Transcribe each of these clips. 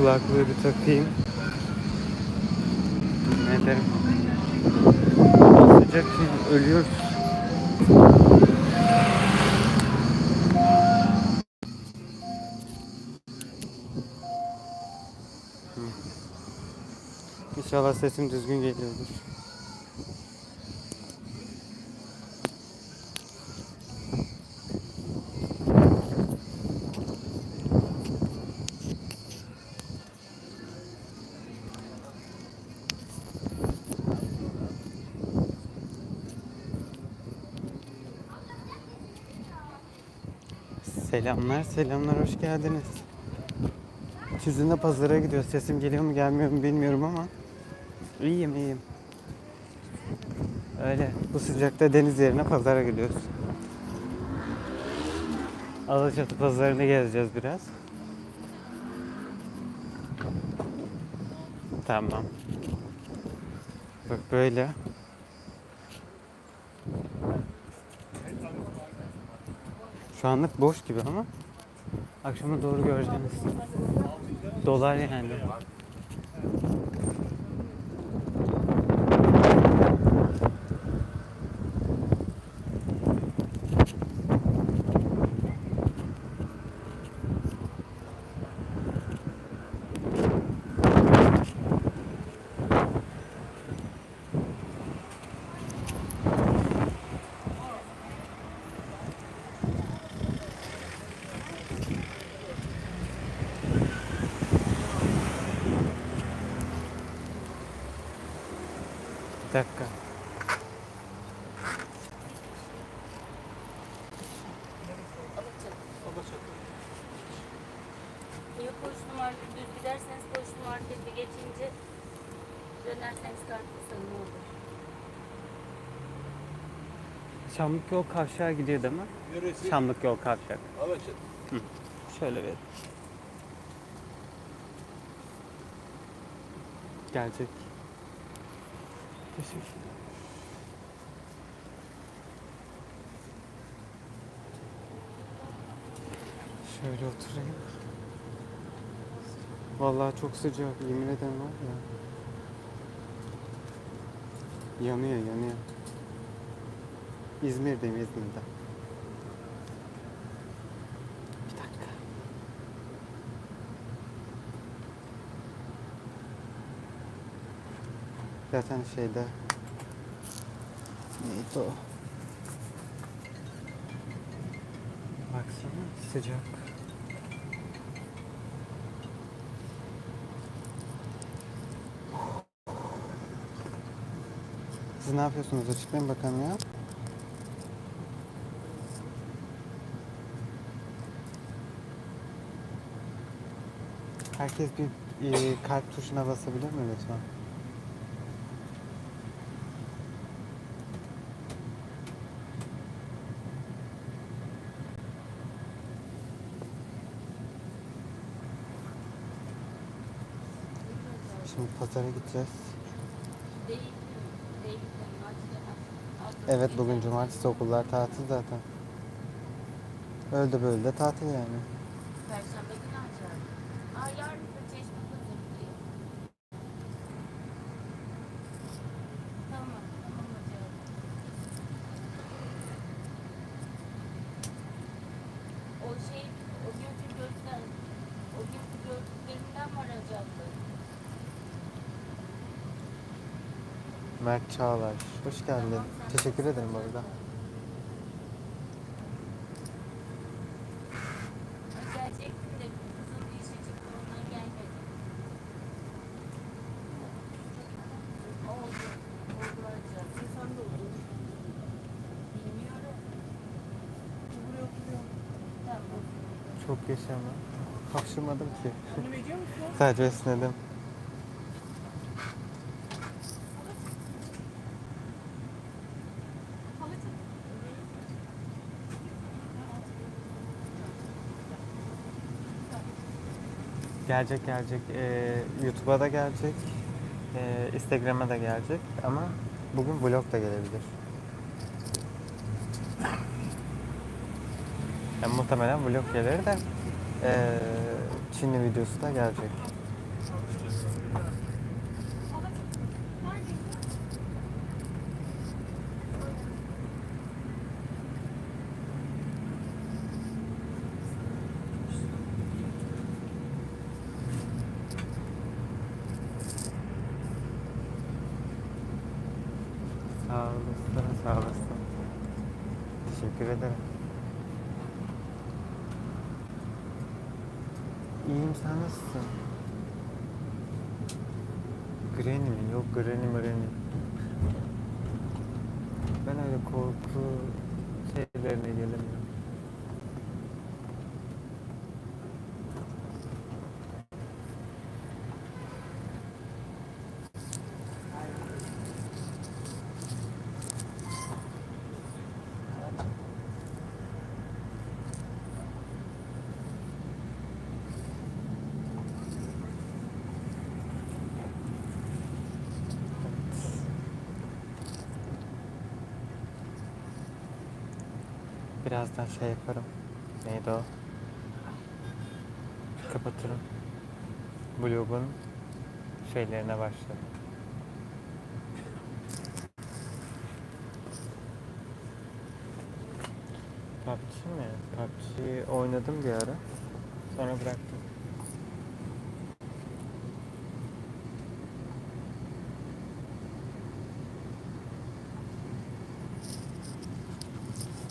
kulaklığı bir takayım. Ne ederim? Sıcak şey, ölüyoruz. İnşallah sesim düzgün geliyordur. Selamlar, selamlar, hoş geldiniz. Sizinle pazara gidiyor. Sesim geliyor mu gelmiyor mu bilmiyorum ama iyiyim iyiyim. Öyle bu sıcakta deniz yerine pazara gidiyoruz. Alaçatı pazarını gezeceğiz biraz. Tamam. Bak böyle. Şu anlık boş gibi ama akşama doğru göreceğiniz. Dolar yani. Bir dakika. Ya koştu market düz giderseniz koştu markete geçince dönerseniz kartlısanız ne olur? Çamlık yol kavşağa gidiyor değil mi? Neresi? Çamlık yol kavşak. Alaçatı. Şöyle ver. Gelecek. Teşekkür Şöyle oturayım. Vallahi çok sıcak. Yemin ederim var ya. Yanıyor yanıyor. İzmir'deyim İzmir'de. Bir dakika. Zaten şeyde neydi o? Baksana sıcak. Siz ne yapıyorsunuz? Açıklayın bakalım ya. Herkes bir e, kalp tuşuna basabilir mi lütfen? Şimdi pazara gideceğiz. Değil. Değil. Evet bugün cumartesi okullar tatil zaten. Öyle de böyle de tatil yani. Perşembe günü açar. Aa yarın da çeşme pazarı diyor. Tamam. Tamam hocam. O şey, o günkü göster, o günkü gördüklerinden mi arayacaktı? Mert Çağlar. Hoş geldin. Teşekkür ederim bu arada. Çok yaşama. Hapşırmadım ki. Sadece esnedim. Gelecek gelecek. Ee, YouTube'a da gelecek. Ee, Instagram'a da gelecek. Ama bugün vlog da gelebilir. Yani muhtemelen vlog gelir de ee, Çinli videosu da gelecek. Sağ olasın, sağ olasın. Teşekkür ederim. İyiyim, sen nasılsın? Granny mi? Yok Granny Granny. Ben öyle korku şeylerine gelemiyorum. Birazdan şey yaparım. Neydi o? Kapatırım. Vlogun şeylerine başlarım. PUBG mi? PUBG oynadım bir ara. Sonra bıraktım.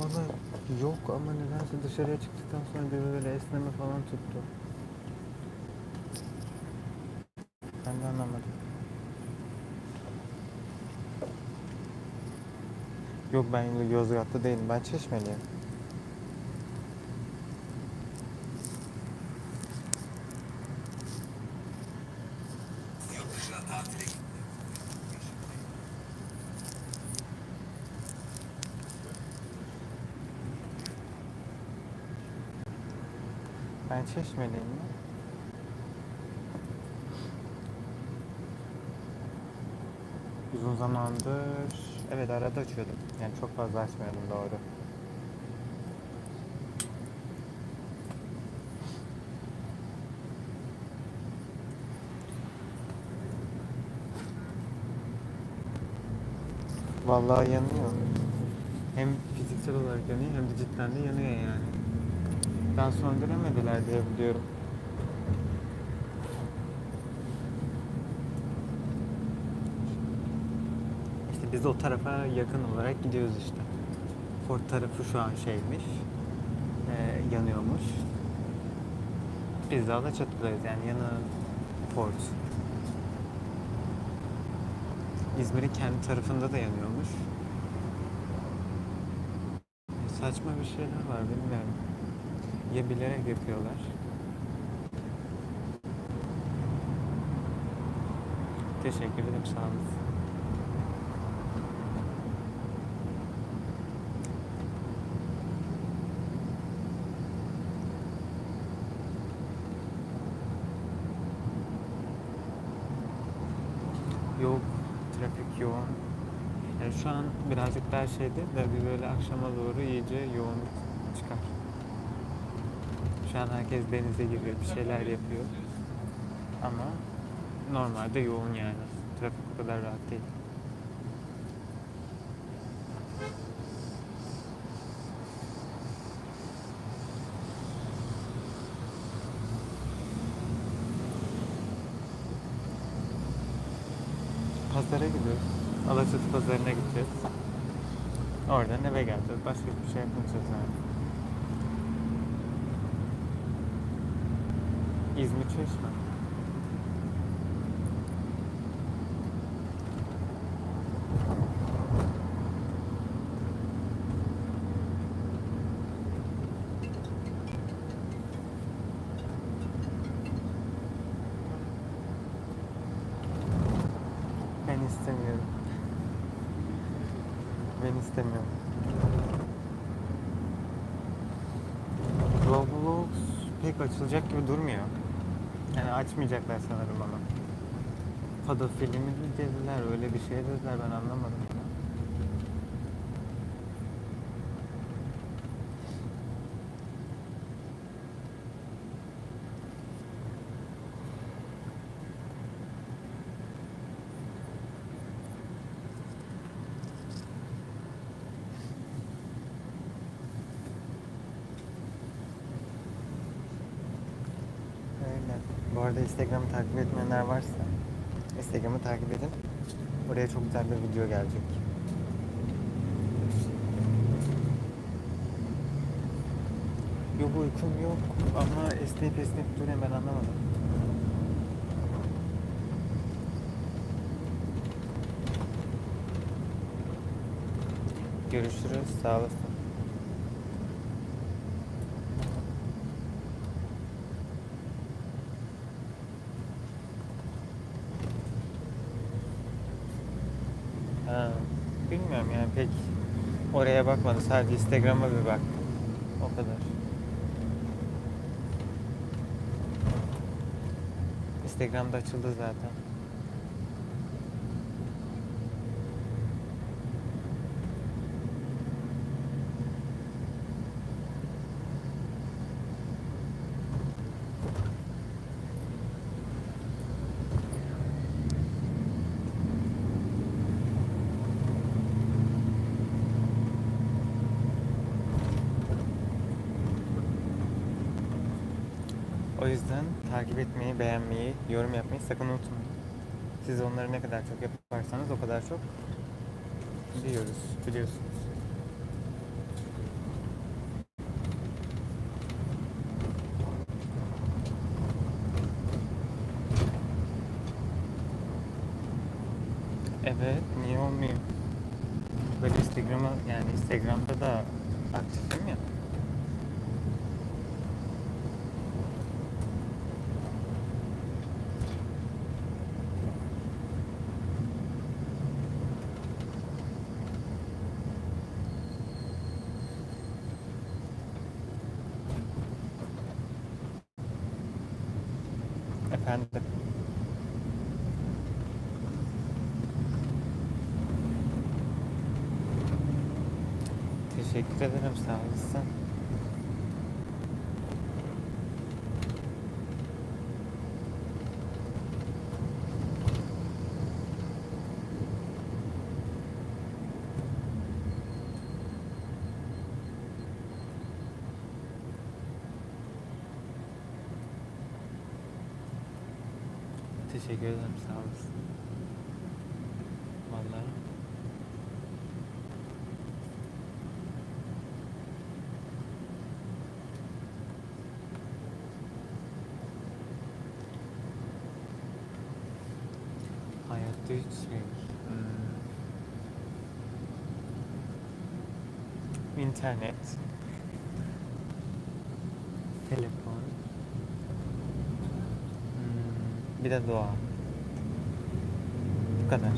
Valla yok ama nedense dışarıya çıktıktan sonra bir böyle esneme falan tuttu. Ben de anlamadım. Yok ben Yozgat'ta değilim. Ben Çeşmeliyim. Ben Çeşmeliyim ya. Uzun zamandır evet arada açıyordum. Yani çok fazla açmıyordum doğru. Vallahi yanıyor. Hem fiziksel olarak yanıyor hem de cidden de yanıyor yani. Daha söndüremediler diye biliyorum. İşte biz o tarafa yakın olarak gidiyoruz işte. Fort tarafı şu an şeymiş, e, yanıyormuş. Biz de Alaçatı'dayız yani yanı Fort. İzmir'in kendi tarafında da yanıyormuş. Saçma bir şeyler var bilmiyorum. Ya bilerek yapıyorlar. Teşekkür ederim sağ olun. Yok, trafik yoğun. Yani şu an birazcık daha şeydi de bir böyle akşama doğru iyice yoğun çıkar. Şu an herkes denize giriyor, bir şeyler yapıyor. Ama normalde yoğun yani. Trafik o kadar rahat değil. Pazara gidiyoruz. Alaçatı pazarına gideceğiz. Oradan eve geleceğiz. Başka hiçbir şey yapmayacağız yani. İzmir Çeşme. Ben istemiyorum. Ben istemiyorum. Roblox pek açılacak gibi durmuyor. Yani açmayacaklar sanırım ama. Fada filmi dediler, öyle bir şey dediler ben anlamadım. arada Instagram'ı takip etmeyenler varsa Instagram'ı takip edin. Oraya çok güzel bir video gelecek. Yok uykum yok ama esneyip esneyip duruyorum ben anlamadım. Görüşürüz. Sağ olasın. Bilmiyorum yani pek oraya bakmadım. Sadece Instagram'a bir baktım. O kadar. Instagram'da açıldı zaten. O yüzden takip etmeyi, beğenmeyi, yorum yapmayı sakın unutmayın. Siz onları ne kadar çok yaparsanız o kadar çok biliyoruz, biliyorsunuz. Evet, niye olmuyor? Böyle Instagram'a yani Instagram'da da aktifim ya. Efendim. Teşekkür ederim sağ olasın. Teşekkür ederim sağ olasın. Vallahi. Hayatta hiç şey. hmm, İnternet. Telefon. Hmm, bir de doğa. Bu kadar.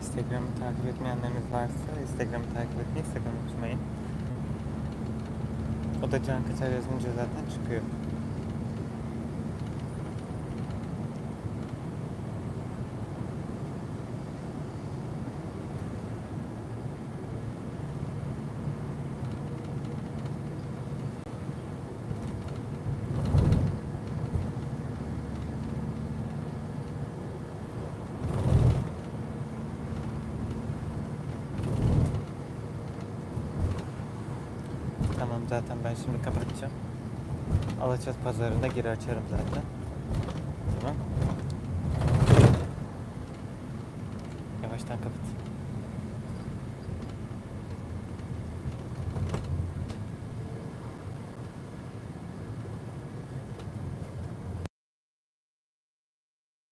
Instagram'ı takip etmeyenleriniz varsa Instagram'ı takip etmeyi sakın unutmayın. O da Can Kaçar yazınca zaten çıkıyor. Tamam zaten ben şimdi kapatacağım. Alaçat pazarında geri açarım zaten. Tamam. Yavaştan kapat.